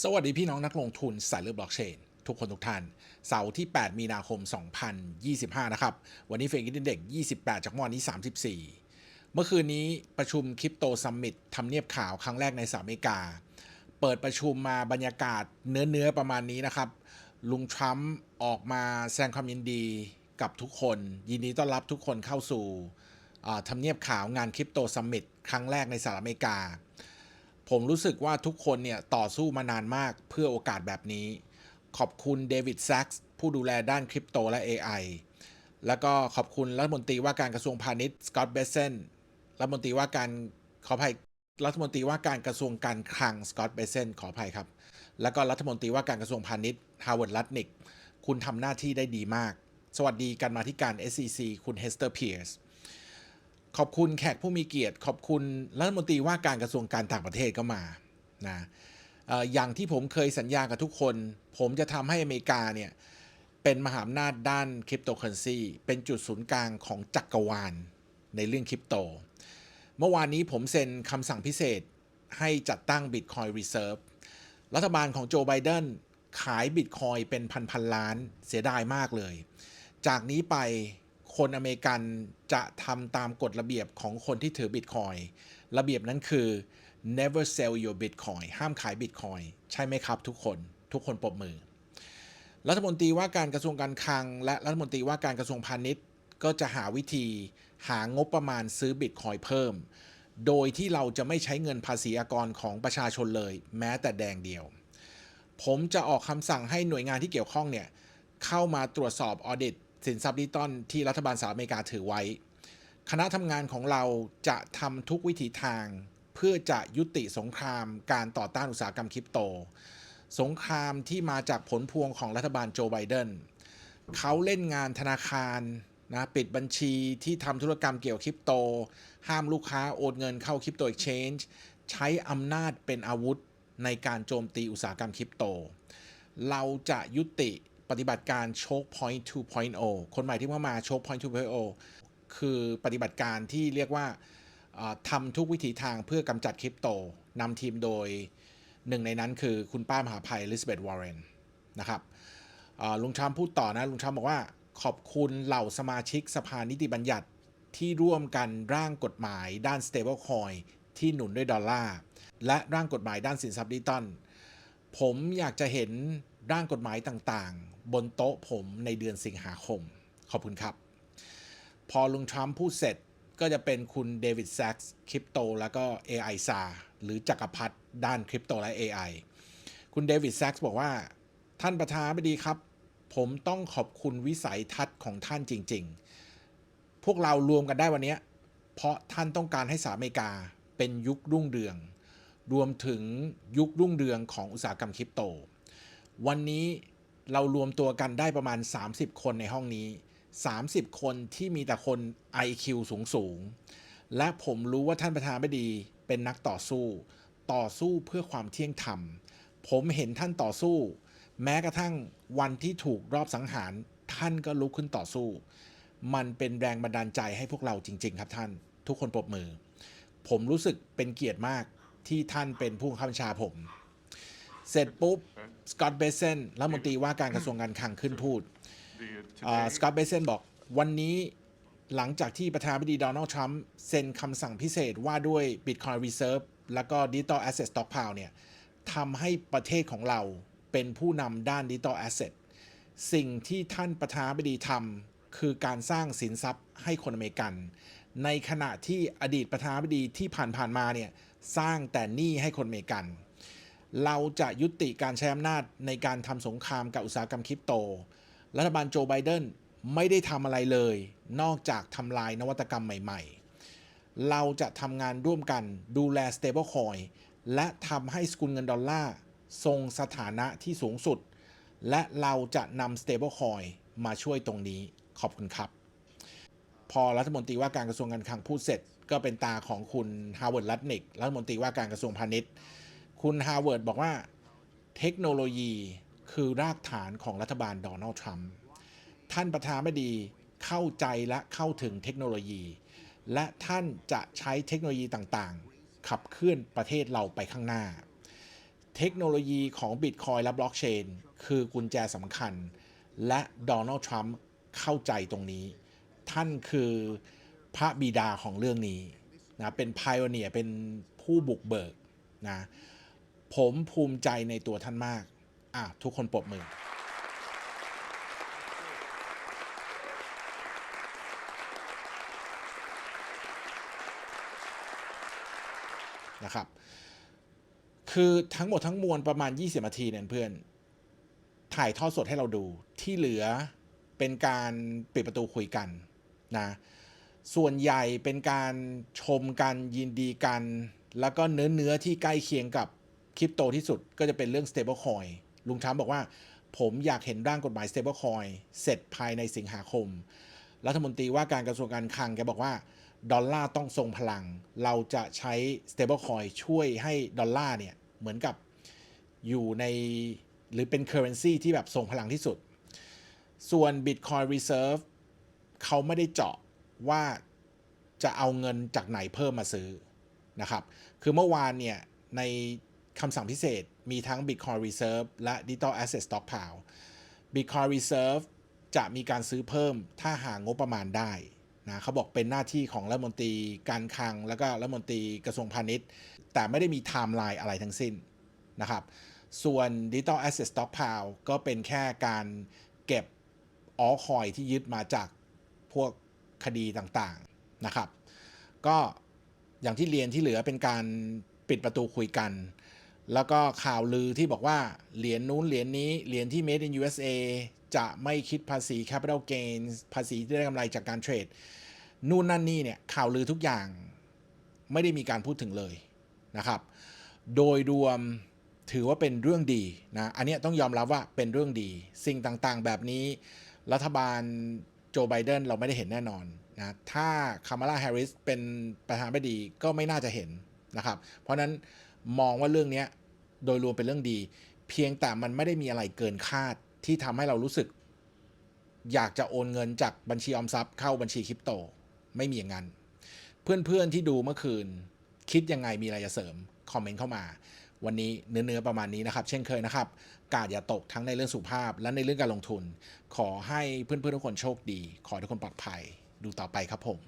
สวัสดีพี่น้องนักลงทุนสายเลือดบล็อกเชน ทุกคนทุกท่าน เสาร์ที่ 8 มีนาคม 2025 นะครับ วันนี้เฟกินเด็ก 28 จากม่อนนี้ 34 เมื่อคืนนี้ประชุมคริปโตซัมมิตทำเนียบข่าวครั้งแรกในสหรัฐอเมริกา เปิดประชุมมาบรรยากาศเนื้อเนื้อๆประมาณนี้นะครับ ลุงทรัมป์ออกมาแสดงความยินดีกับทุกคน ยินดีต้อนรับทุกคนเข้าสู่ทำเนียบข่าวงานคริปโตซัมมิตครั้งแรกในสหรัฐอเมริกา ผมรู้สึกว่าทุกคนเนี่ยต่อสู้มานานมากเพื่อโอกาสแบบนี้ ขอบคุณเดวิดแซกส์ผู้ดูแลด้านคริปโตและ AI แล้วก็ขอบคุณรัฐมนตรีว่าการกระทรวงพาณิชย์สกอตเบสเซนรัฐมนตรีว่าการขออภัยรัฐมนตรีว่าการกระทรวงการคลังสกอตเบสเซนขออภัยครับ แล้วก็รัฐมนตรีว่าการกระทรวงพาณิชย์ฮาวเวิร์ดลัตนิกคุณทำหน้าที่ได้ดีมาก สวัสดีกันมาที่การ SEC คุณเฮสเตอร์เพียร์ส ขอบคุณแขกผู้มีเกียรติ ขอบคุณรัฐมนตรีว่าการกระทรวงการต่างประเทศก็มานะอย่างที่ผมเคยสัญญากับทุกคน ผมจะทำให้อเมริกาเนี่ยเป็นมหาอำนาจด้านคริปโตเคอเรนซีเป็นจุดศูนย์กลางของจักรวาลในเรื่องคริปโต เมื่อวานนี้ผมเซ็นคำสั่งพิเศษให้จัดตั้ง Bitcoin Reserve รัฐบาลของโจไบเดนขายบิตคอยเป็นพันพันๆล้านเสียดายมากเลย จากนี้ไป คนอเมริกันจะทำตามกฎระเบียบของคนที่ถือบิตคอยระเบียบนั้นคือ never sell your bitcoin ห้ามขายบิตคอยใช่ไหมครับทุกคนทุกคนปรบมือ รัฐมนตรีว่าการกระทรวงการคลัง และรัฐมนตรีว่าการกระทรวงพาณิชย์ก็จะหาวิธีหางบประมาณซื้อบิตคอยเพิ่ม โดยที่เราจะไม่ใช้เงินภาษีอากรของประชาชนเลย แม้แต่แดงเดียว ผมจะออกคำสั่งให้หน่วยงานที่เกี่ยวข้องเนี่ยเข้ามาตรวจสอบออเดต สินทรัพย์ดิจิตอลที่รัฐบาลสหรัฐอเมริกาถือไว้ คณะทำงานของเราจะทำทุกวิถีทาง เพื่อจะยุติสงครามการต่อต้านอุตสาหกรรมคริปโต สงครามที่มาจากผลพวงของรัฐบาลโจไบเดนเขาเล่นงานธนาคารนะปิดบัญชีที่ทำธุรกรรมเกี่ยวคริปโต ห้ามลูกค้าโอนเงินเข้าคริปโตเอ็กชแนนใช้อำนาจเป็นอาวุธในการโจมตีอุตสาหกรรมคริปโต เราจะยุติ ปฏิบัติการ Choke Point 2.0 คนใหม่ที่เข้ามา Choke Point 2.0 คือปฏิบัติการที่เรียกว่าอ่าทำทุกวิถีทางเพื่อกำจัดคริปโตนำทีมโดยหนึ่งในนั้นคือคุณป้ามหาภัยลิซเบธวอร์เรนนะครับลุงทรัมพูดต่อนะ ลุงทรัมบอกว่าขอบคุณเหล่าสมาชิกสภานิติบัญญัติที่ร่วมกันร่างกฎหมายด้าน stablecoin ที่หนุนด้วยดอลลาร์ และร่างกฎหมายด้านสินทรัพย์ดิจิตอลผมอยากจะเห็น ร่างกฎหมายต่างๆ บนโต๊ะผมในเดือนสิงหาคม ขอบคุณครับ พอลุงทรัมป์พูดเสร็จก็จะเป็นคุณเดวิดแซกส์คริปโตแล้วก็ AI ซาหรือจักรพรรดิด้านคริปโตและ AI คุณเดวิดแซกส์บอกว่า ท่านประธานาธิบดีครับ ผมต้องขอบคุณวิสัยทัศน์ของท่านจริง ๆ พวกเรารวมกันได้วันนี้ เพราะท่านต้องการให้สหรัฐอเมริกาเป็นยุครุ่งเรือง รวมถึงยุครุ่งเรืองของอุตสาหกรรมคริปโต วันนี้เรารวมตัวกันได้ประมาณ 30 คนในห้องนี้ 30 คนที่มีแต่คน IQ สูงสูง และผมรู้ว่าท่านประธานาธิบดี เป็นนักต่อสู้ ต่อสู้เพื่อความเที่ยงธรรม ผมเห็นท่านต่อสู้ แม้กระทั่งวันที่ถูกรอบสังหาร ท่านก็ลุกขึ้นต่อสู้ มันเป็นแรงบันดาลใจให้พวกเราจริง ๆ ครับท่าน ทุกคนปรบมือ ผมรู้สึกเป็นเกียรติมากที่ท่านเป็นผู้บังคับบัญชาผม เสร็จปุ๊บสกอตต์เบเซนรัฐมนตรีว่าการกระทรวงการคลังขึ้นพูด The, ส today, กอตต์เบเซนบอกวันนี้หลังจากที่ประธานาธิบดีโดนัลด์ทรัมป์เซ็นคำสั่งพิเศษว่าด้วย Bitcoin Reserve แล้วก็ Digital Asset Stockpile เนี่ยทำให้ประเทศของเราเป็นผู้นำด้าน Digital Asset สิ่งที่ท่านประธานาธิบดีทำคือการสร้างสินทรัพย์ให้คนอเมริกัน ในขณะที่อดีตประธานาธิบดีที่ผ่านๆมาเนี่ยสร้างแต่หนี้ให้คนอเมริกัน เราจะยุติการใช้อำนาจในการทำสงครามกับอุตสาหกรรมคริปโต รัฐบาลโจไบเดนไม่ได้ทำอะไรเลย นอกจากทำลายนวัตกรรมใหม่ ๆ เราจะทำงานร่วมกันดูแล stablecoin และทำให้สกุลเงินดอลลาร์ทรงสถานะที่สูงสุด และเราจะนำ stablecoin มาช่วยตรงนี้ขอบคุณครับ พอรัฐมนตรีว่าการกระทรวงการคลังพูดเสร็จ ก็เป็นตาของคุณฮาวเวิร์ดลัตนิกรัฐมนตรีว่าการกระทรวงพาณิชย์ คุณฮาวเวิร์ดบอกว่าเทคโนโลยีคือรากฐานของรัฐบาลโดนัลด์ทรัมป์ท่านประธานาธิบดีเข้าใจและเข้าถึงเทคโนโลยี และท่านจะใช้เทคโนโลยีต่างๆ ขับเคลื่อนประเทศเราไปข้างหน้า เทคโนโลยีของ Bitcoin และ Blockchain คือกุญแจสำคัญ และโดนัลด์ทรัมป์เข้าใจตรงนี้ ท่านคือพระบิดาของเรื่องนี้นะเป็นพ i o เนียเป็นผู้บุกเบิกนะ ผมภูมิใจในตัวท่านมากอะทุกคนปรบมือ นะครับ คือทั้งหมดทั้งมวลประมาณ 20นาทีเนี่ยเพื่อน ถ่ายทอดสดให้เราดูที่เหลือเป็นการปิดประตูคุยกันนะ ส่วนใหญ่เป็นการชมกันยินดีกัน แล้วก็เนื้อเนื้อที่ใกล้เคียงกับ คริปโตที่สุดก็จะเป็นเรื่อง stablecoin ลุงทรัมป์บอกว่า ผมอยากเห็นร่างกฎหมาย stablecoin เสร็จภายในสิงหาคม รัฐมนตรีว่าการกระทรวงการคลังแกบอกว่า ดอลลาร์ต้องทรงพลัง เราจะใช้ stablecoin ช่วยให้ดอลลาร์เนี่ย เหมือนกับอยู่ในหรือเป็น currency ที่แบบทรงพลังที่สุด ส่วน Bitcoin Reserve เขาไม่ได้เจาะว่าจะเอาเงินจากไหนเพิ่มมาซื้อนะครับ คือเมื่อวานเนี่ยใน คำสั่งพิเศษมีทั้ง Bitcoin Reserve และ Digital Asset Stockpile Bitcoin Reserve จะมีการซื้อเพิ่มถ้าหางบประมาณได้นะเขาบอกเป็นหน้าที่ของรัฐมนตรีการคลัง แล้วก็รัฐมนตรีกระทรวงพาณิชย์ แต่ไม่ได้มีไทม์ไลน์อะไรทั้งสิ้นนะครับ ส่วน Digital Asset Stockpile ก็เป็นแค่การเก็บออคอยที่ยึดมาจากพวกคดีต่างๆนะครับ ก็อย่างที่เรียนที่เหลือเป็นการปิดประตูคุยกัน แล้วก็ข่าวลือที่บอกว่าเหรียญนู้นเหรียญนี้เหรียญที่ made in USA จะไม่คิดภาษี capital gains ภาษีที่ได้กำไรจากการเทรดนู่นนั่นนี่เนี่ยข่าวลือทุกอย่างไม่ได้มีการพูดถึงเลยนะครับ โดยรวมถือว่าเป็นเรื่องดีนะอันนี้ต้องยอมรับว่าเป็นเรื่องดี สิ่งต่างๆ แบบนี้ รัฐบาลโจไบเดนเราไม่ได้เห็นแน่นอนนะถ้าคามาลาแฮร์ริสเป็นประธานาธิบดีก็ไม่น่าจะเห็นนะครับ เพราะนั้นมองว่าเรื่องนี้ โดยรวมเป็นเรื่องดี เพียงแต่มันไม่ได้มีอะไรเกินคาดที่ทำให้เรารู้สึก อยากจะโอนเงินจากบัญชีออมทรัพย์เข้าบัญชีคริปโต ไม่มีอย่างนั้น เพื่อนๆที่ดูเมื่อคืน คิดยังไงมีอะไรจะเสริม คอมเมนต์เข้ามา วันนี้เนื้อๆประมาณนี้นะครับ เช่นเคยนะครับ กาดอย่าตกทั้งในเรื่องสุขภาพ และในเรื่องการลงทุน ขอให้เพื่อนๆทุกคนโชคดี ขอให้ทุกคนปลอดภัย ดูต่อไปครับผม